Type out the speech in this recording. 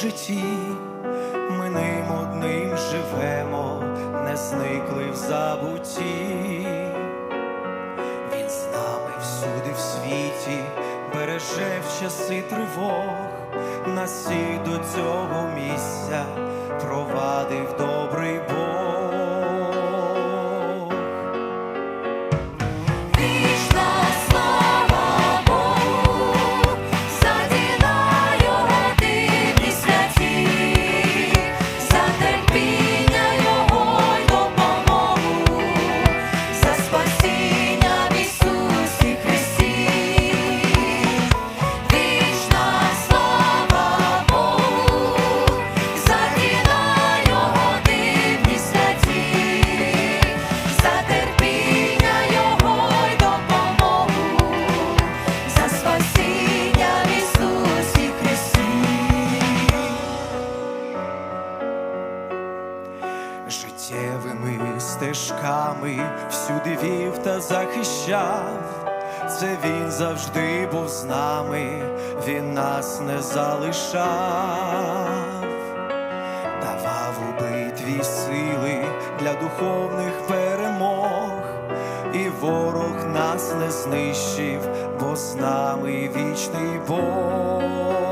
житті, ми ним одним живемо, не зникли в забутті. Він з нами всюди в світі, береже в часи тривог, нас всіх до цього місця провадив стежками всюди вів та захищав. Це він завжди був з нами, він нас не залишав, давав у сили для духовних перемог, і ворог нас не знищив, бо з нами вічний Бог.